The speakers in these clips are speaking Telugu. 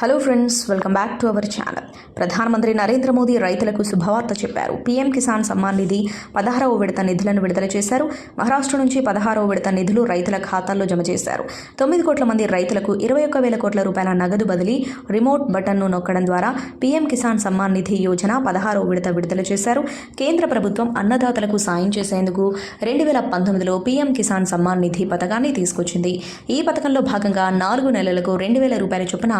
Hello friends welcome back to our channel ప్రధానమంత్రి నరేంద్ర మోదీ రైతులకు శుభవార్త చెప్పారు. పీఎం కిసాన్ సమ్మాన్ నిధి పదహారవ విడత నిధులను విడుదల చేశారు. మహారాష్ట్ర నుంచి పదహారవ విడత నిధులు రైతుల ఖాతాల్లో జమ చేశారు. తొమ్మిది కోట్ల మంది రైతులకు ఇరవై ఒక్క వేల కోట్ల రూపాయల నగదు బదిలీ రిమోట్ బటన్ను నొక్కడం ద్వారా పీఎం కిసాన్ సమ్మాన్ నిధి యోజన పదహారవ విడత విడుదల చేశారు. కేంద్ర ప్రభుత్వం అన్నదాతలకు సాయం చేసేందుకు రెండు వేల పంతొమ్మిదిలో పీఎం కిసాన్ సమ్మాన్ నిధి పథకాన్ని తీసుకొచ్చింది. ఈ పథకంలో భాగంగా నాలుగు నెలలకు రెండు వేల రూపాయల చొప్పున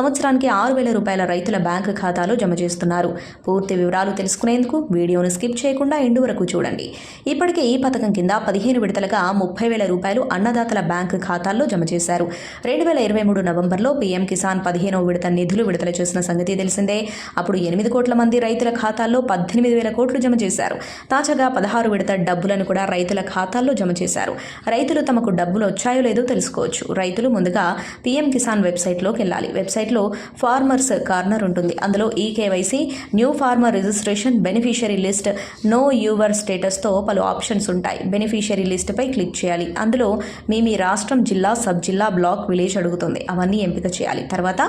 సంవత్సరానికి ఆరు వేల రూపాయల రైతుల బ్యాంకు ఖాతాలో జమ చేస్తున్నారు. పూర్తి వివరాలు తెలుసుకునేందుకు వీడియోను స్కిప్ చేయకుండా ఎండు వరకు చూడండి. ఇప్పటికే ఈ పథకం కింద పదిహేను విడతలుగా ముప్పై వేల రూపాయలు అన్నదాతల బ్యాంకు ఖాతాల్లో జమ చేశారు. రెండు వేల ఇరవై మూడు నవంబర్లో పీఎం కిసాన్ పదిహేనో విడత నిధులు విడుదల చేసిన సంగతి తెలిసిందే. అప్పుడు ఎనిమిది కోట్ల మంది రైతుల ఖాతాల్లో పద్దెనిమిది వేల కోట్లు జమ చేశారు. తాజాగా పదహారు విడత డబ్బులను కూడా రైతుల ఖాతాల్లో జమ చేశారు. రైతులు తమకు డబ్బులు వచ్చాయో లేదో తెలుసుకోవచ్చు. రైతులు ముందుగా పీఎం కిసాన్ వెబ్సైట్లోకి వెళ్ళాలి. వెబ్సైట్ వెబ్సైట్లో ఫార్మర్స్ కార్నర్ ఉంటుంది. అందులో ఈ KYC new farmer registration beneficiary list know your స్టేటస్తో పలు ఆప్షన్స్ ఉంటాయి. బెనిఫిషియరీ లిస్ట్పై క్లిక్ చేయాలి. అందులో మీ మీ రాష్ట్రం జిల్లా సబ్ జిల్లా బ్లాక్ విలేజ్ అడుగుతుంది. అవన్నీ ఎంపిక చేయాలి. తర్వాత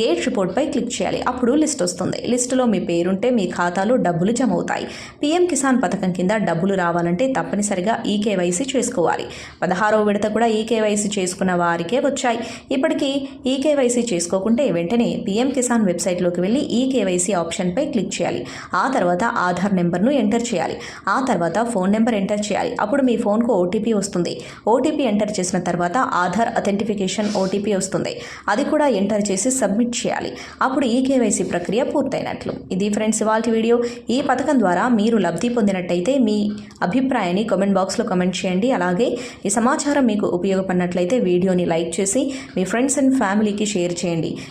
గేట్ రిపోర్ట్పై క్లిక్ చేయాలి. అప్పుడు లిస్ట్ వస్తుంది. లిస్టులో మీ పేరుంటే మీ ఖాతాలో డబ్బులు జమ అవుతాయి పీఎం కిసాన్ పథకం కింద డబ్బులు రావాలంటే తప్పనిసరిగా ఈ కేవైసీ చేసుకోవాలి. పదహారవ విడత కూడా ఈ కేవైసీ చేసుకున్న వారికే వచ్చాయి. ఇప్పటికీ ఈ కేవైసీ చేసుకోకుంటే వెంటనే పీఎం కిసాన్ వెబ్సైట్లోకి వెళ్ళి ఈ కేవైసీ ఆప్షన్పై క్లిక్ చేయాలి. ఆ తర్వాత ఆధార్ నెంబర్ను ఎంటర్ చేయాలి. ఆ తర్వాత ఫోన్ నెంబర్ ఎంటర్ చేయాలి. అప్పుడు మీ ఫోన్కు ఓటీపీ వస్తుంది. ఓటీపీ ఎంటర్ చేసిన తర్వాత ఆధార్ అథెంటిఫికేషన్ ఓటీపీ వస్తుంది. అది కూడా ఎంటర్ చేసి సబ్మిట్ చేయాలి. అప్పుడు ఈ కేవైసీ ప్రక్రియ పూర్తయినట్లు. ఇది ఫ్రెండ్స్ ఇవాళ వీడియో. ఈ పథకం ద్వారా మీరు లబ్ధి పొందినట్టయితే మీ అభిప్రాయాన్ని కామెంట్ బాక్స్లో కమెంట్ చేయండి. అలాగే ఈ సమాచారం మీకు ఉపయోగపడినట్లయితే వీడియోని లైక్ చేసి మీ ఫ్రెండ్స్ అండ్ ఫ్యామిలీకి షేర్ చేయండి.